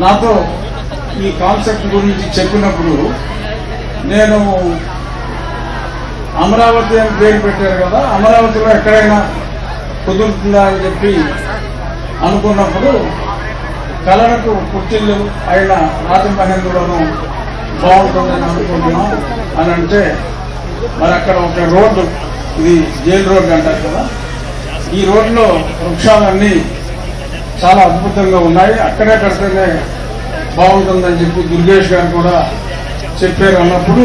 నాతో ఈ కాన్సెప్ట్ గురించి చెప్పినప్పుడు నేను అమరావతి అని పేరు పెట్టారు కదా అమరావతిలో ఎక్కడైనా కుదురుతుందా అని చెప్పి అనుకున్నప్పుడు కళలకు పుట్టిల్లు అయిన రాజమహేంద్రులను బాగుంటుందని అనుకుంటున్నాం అని అంటే మరి అక్కడ ఒక రోడ్డు ఇది జైలు రోడ్డు అంటారు కదా ఈ రోడ్లో వృక్షాలన్నీ చాలా అద్భుతంగా ఉన్నాయి. అక్కడే కడితేనే బాగుంటుందని చెప్పి దుర్గేష్ గారు కూడా చెప్పారు అన్నప్పుడు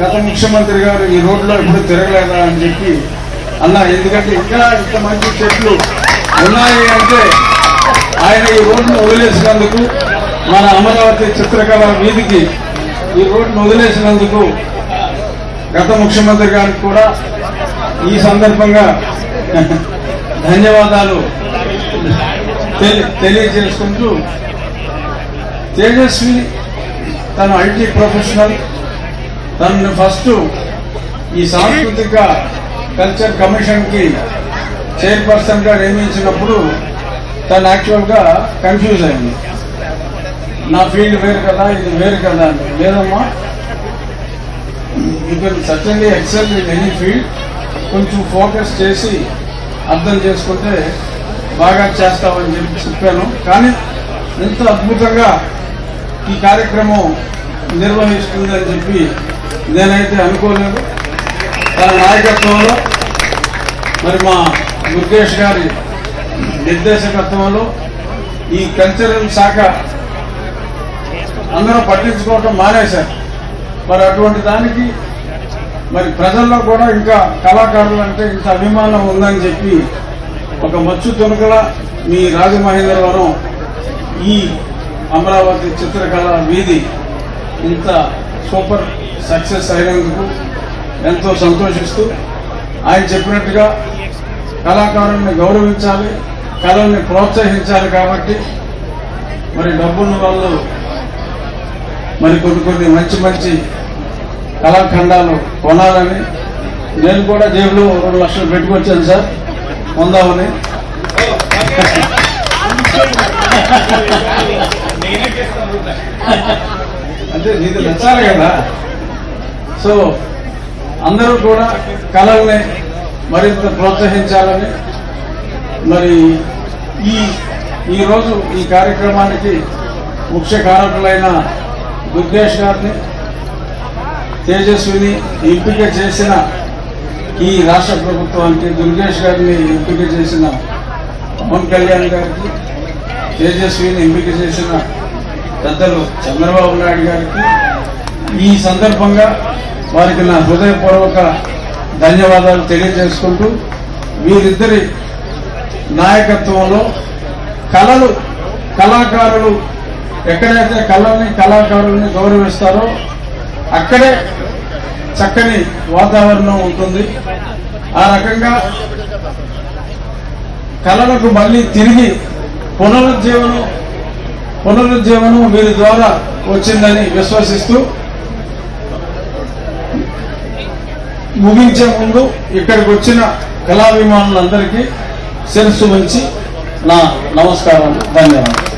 గత ముఖ్యమంత్రి గారు ఈ రోడ్లో ఎప్పుడు తిరగలేదా అని చెప్పి అన్న ఎందుకంటే ఇంకా ఇంత మంచి చెట్లు ఉన్నాయి అంటే ఆయన ఈ రోడ్డును వదిలేసినందుకు మన అమరావతి చిత్రకళ వీధికి ఈ రోడ్డును వదిలేసినందుకు గత ముఖ్యమంత్రి గారికి కూడా ఈ సందర్భంగా ధన్యవాదాలు. తెలియజేసుకుంటూ తేజస్వి తన ఐటీ ప్రొఫెషనల్ తనని ఫస్ట్ ఈ సాంస్కృతిక కల్చర్ కమిషన్కి చైర్పర్సన్గా నియమించినప్పుడు తను యాక్చువల్గా కన్ఫ్యూజ్ అయింది. నా ఫీల్డ్ వేరు కదా ఇది వేరు కదా అని. లేదమ్మా you can certainly excel in any field కొంచెం ఫోకస్ చేసి అర్థం చేసుకుంటే బాగా చేస్తామని చెప్పి చెప్పాను. కానీ ఎంత అద్భుతంగా ఈ కార్యక్రమం నిర్వహిస్తుందని చెప్పి నేనైతే అనుకోలేదు. తన నాయకత్వంలో మరి మా దుర్గేష్ గారి నిర్దేశకత్వంలో ఈ కల్చరల్ శాఖ అందరూ పట్టించుకోవటం మానేశారు. మరి అటువంటి దానికి మరి ప్రజల్లో కూడా ఇంకా కళాకారులు అంటే ఇంత అభిమానం ఉందని చెప్పి ఒక మచ్చు తునకల మీ రాజమహేంద్రవరం ఈ అమరావతి చిత్రకళ వీధి ఇంత సూపర్ సక్సెస్ అయినందుకు ఎంతో సంతోషిస్తూ ఆయన చెప్పినట్టుగా కళాకారుల్ని గౌరవించాలి కళల్ని ప్రోత్సహించాలి కాబట్టి మరి డబ్బున్న వాళ్ళు మరి కొన్ని కొన్ని మంచి మంచి కళాఖండాలు కొనాలని నేను కూడా జేబులో రెండు లక్షలు పెట్టుకొచ్చాను సార్. పొందామని అంటే నీకు నచ్చాలి కదా? సో అందరూ కూడా కళల్ని మరింత ప్రోత్సహించాలని మరి ఈ ఈరోజు ఈ కార్యక్రమానికి ముఖ్య కారకులైన దుర్గేష్ గారిని తేజస్విని ఎంపిక చేసిన ఈ రాష్ట్ర ప్రభుత్వానికి దుర్గేష్ గారిని ఎంపిక చేసిన పవన్ కళ్యాణ్ గారికి తేజస్విని ఎంపిక చేసిన పెద్దలు చంద్రబాబు నాయుడు గారికి ఈ సందర్భంగా వారికి నా హృదయపూర్వక ధన్యవాదాలు తెలియజేసుకుంటూ వీరిద్దరి నాయకత్వంలో కళలు కళాకారులు ఎక్కడైతే కళల్ని కళాకారుల్ని గౌరవిస్తారో అక్కడే చక్కని వాతావరణం ఉంటుంది. ఆ రకంగా కళలకు మళ్ళీ తిరిగి పునరుజ్జీవనం పునరుజ్జీవనం వీరి ద్వారా వచ్చిందని విశ్వసిస్తూ ముగించే ముందు ఇక్కడికి వచ్చిన కళాభిమానులందరికీ శిరస్సు ఉంచి నా నమస్కారం ధన్యవాదాలు.